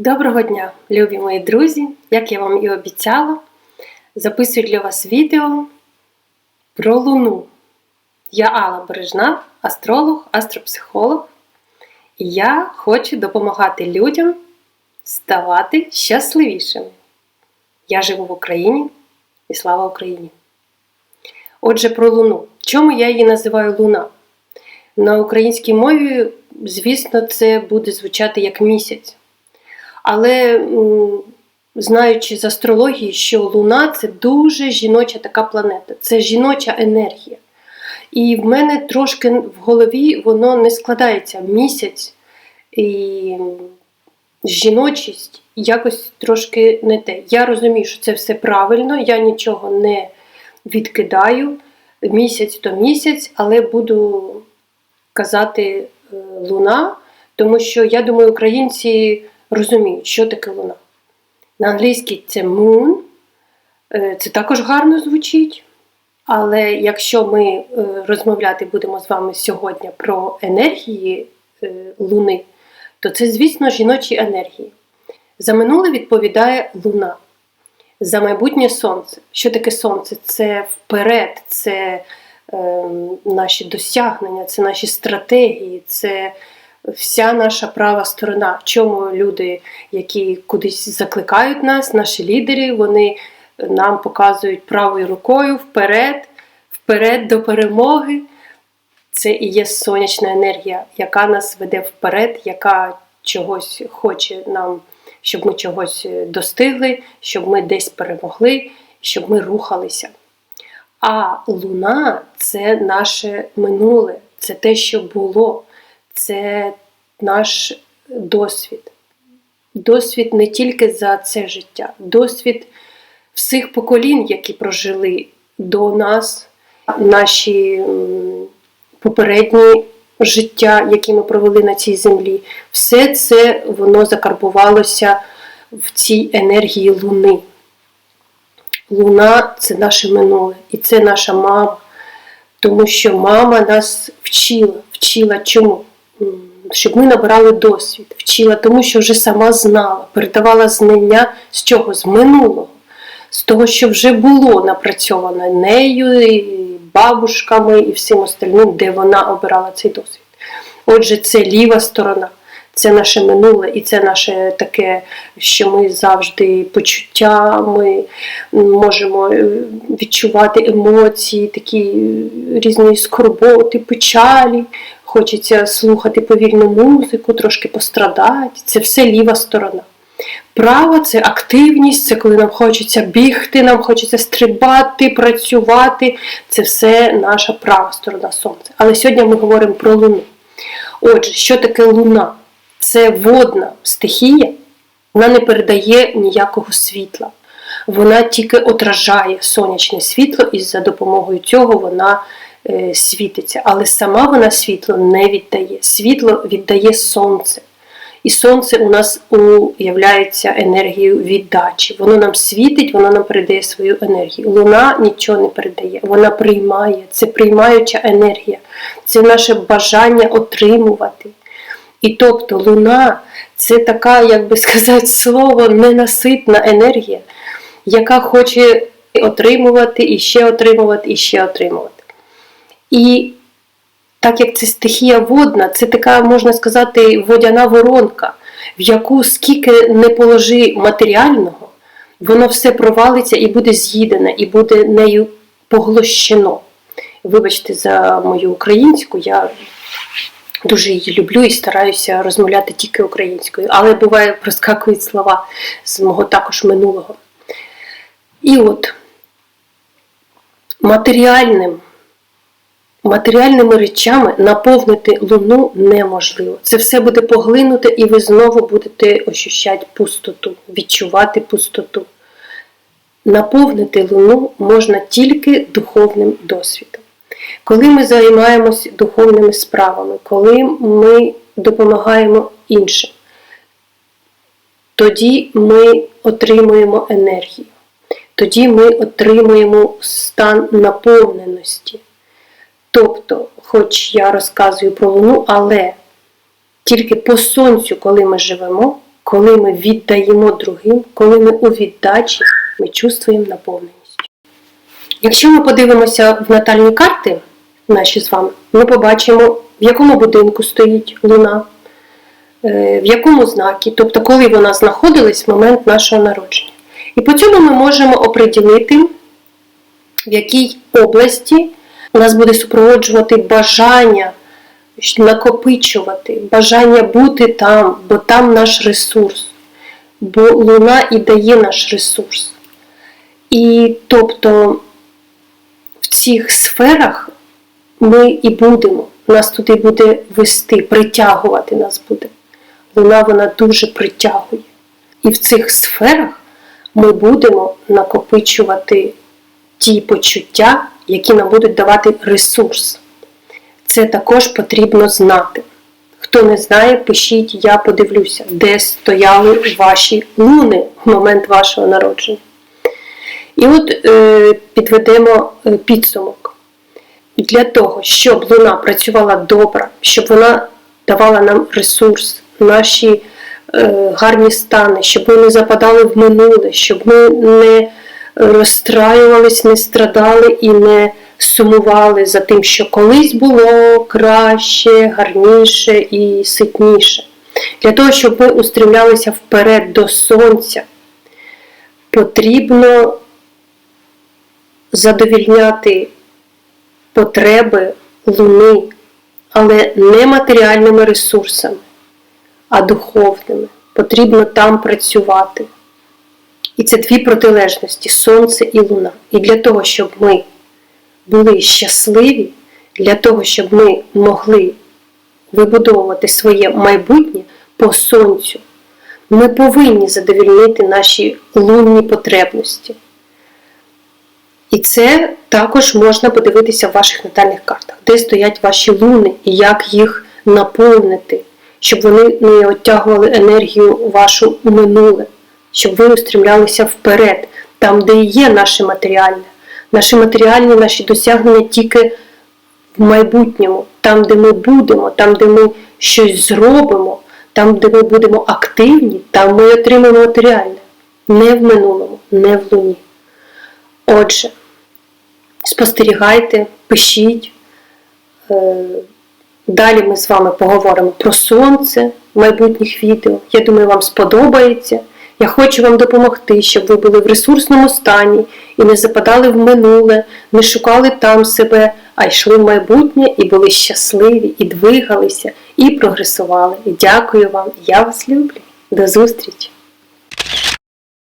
Доброго дня, любі мої друзі! Як я вам і обіцяла, записую для вас відео про Луну. Я Алла Бережна, астролог, астропсихолог, і я хочу допомагати людям ставати щасливішими. Я живу в Україні і слава Україні! Отже, про Луну. Чому я її називаю Луна? На українській мові, звісно, це буде звучати як місяць. Але знаючи з астрології, що Луна це дуже жіноча така планета, це жіноча енергія. І в мене трошки в голові воно не складається місяць і жіночість якось трошки не те. Я розумію, що це все правильно, я нічого не відкидаю місяць то місяць, але буду казати е, Луна, тому що я думаю, українці розуміють, що таке луна. На англійській це moon, е, це також гарно звучить. Але якщо ми е, розмовляти будемо з вами сьогодні про енергії е, Луни, то це, звісно, жіночі енергії. За минуле відповідає Луна, за майбутнє сонце. Що таке сонце? Це вперед, це е, наші досягнення, це наші стратегії, це вся наша права сторона. В чому люди, які кудись закликають нас, наші лідери, вони нам показують правою рукою вперед, вперед до перемоги. Це і є сонячна енергія, яка нас веде вперед, яка чогось хоче нам, щоб ми чогось достигли, щоб ми десь перемогли, щоб ми рухалися. А луна це наше минуле, це те, що було це наш досвід. Досвід не тільки за це життя, досвід всіх поколінь, які прожили до нас, наші попередні життя, які ми провели на цій землі. Все це воно закарбувалося в цій енергії Луни. Луна це наше минуле, і це наша мама, тому що мама нас вчила, вчила чому? Щоб ми набирали досвід, вчила, тому що вже сама знала, передавала знання з чого? З минулого, з того, що вже було напрацьовано нею, і бабушками і всім остальним, де вона обирала цей досвід. Отже, це ліва сторона. Це наше минуле, і це наше таке, що ми завжди почуття, ми можемо відчувати емоції, такі різні скорботи, печалі, хочеться слухати повільну музику, трошки пострадати. Це все ліва сторона. Права це активність, це коли нам хочеться бігти, нам хочеться стрибати, працювати. Це все наша права сторона сонця. Але сьогодні ми говоримо про Луну. Отже, що таке Луна? Це водна стихія, вона не передає ніякого світла. Вона тільки отражає сонячне світло, і за допомогою цього вона світиться, але сама вона світло не віддає. Світло віддає сонце. І сонце у нас уявляється енергією віддачі. Воно нам світить, воно нам передає свою енергію. Луна нічого не передає, вона приймає, це приймаюча енергія, це наше бажання отримувати. І тобто луна це така, як би сказати, слово, ненаситна енергія, яка хоче отримувати і ще отримувати, і ще отримувати. І так як це стихія водна, це така, можна сказати, водяна воронка, в яку скільки не положи матеріального, воно все провалиться і буде з'їдене, і буде нею поглощено. Вибачте, за мою українську, я дуже її люблю і стараюся розмовляти тільки українською, але буває, проскакують слова з мого також минулого. І от матеріальним матеріальними речами наповнити луну неможливо. Це все буде поглинуте, і ви знову будете ощущати пустоту, відчувати пустоту. Наповнити луну можна тільки духовним досвідом. Коли ми займаємося духовними справами, коли ми допомагаємо іншим, тоді ми отримуємо енергію, тоді ми отримуємо стан наповненості. Тобто, хоч я розказую про Луну, але тільки по сонцю, коли ми живемо, коли ми віддаємо другим, коли ми у віддачі, ми чувствуємо наповненість. Якщо ми подивимося в натальні карти наші з вами, ми побачимо, в якому будинку стоїть луна, е, в якому знакі, тобто коли вона знаходилась в момент нашого народження. І по цьому ми можемо оприділити, в якій області нас буде супроводжувати бажання накопичувати, бажання бути там, бо там наш ресурс, бо луна і дає наш ресурс. І тобто в цих сферах ми і будемо, нас туди буде вести, притягувати нас буде. Луна вона дуже притягує. І в цих сферах ми будемо накопичувати ті почуття, які нам будуть давати ресурс. Це також потрібно знати. Хто не знає, пишіть, я подивлюся, де стояли ваші луни в момент вашого народження. І от е, підведемо е, підсумок. Для того, щоб луна працювала добре, щоб вона давала нам ресурс, наші е, гарні стани, щоб ми не западали в минуле, щоб ми не розстраювались, не страдали і не сумували за тим, що колись було краще, гарніше і ситніше. Для того, щоб ми устремлялися вперед до сонця, потрібно задовільняти потреби луни, але не матеріальними ресурсами, а духовними. Потрібно там працювати. І це дві протилежності сонце і луна. І для того, щоб ми були щасливі, для того, щоб ми могли вибудовувати своє майбутнє по сонцю, ми повинні задовільнити наші лунні потребності. І це також можна подивитися в ваших натальних картах, де стоять ваші луни і як їх наповнити, щоб вони не оттягували енергію вашу у минуле, щоб ви устремлялися вперед, там, де є наше матеріальне. Наші матеріальні, наші досягнення тільки в майбутньому, там, де ми будемо, там, де ми щось зробимо, там, де ми будемо активні, там ми отримаємо матеріальне. Не в минулому, не в луні. Отже, спостерігайте, пишіть. Е, Далі ми з вами поговоримо про сонце в майбутніх відео. Я думаю, вам сподобається. Я хочу вам допомогти, щоб ви були в ресурсному стані і не западали в минуле, не шукали там себе, а йшли в майбутнє і були щасливі, і двигалися, і прогресували. Дякую вам, я вас люблю. До зустрічі!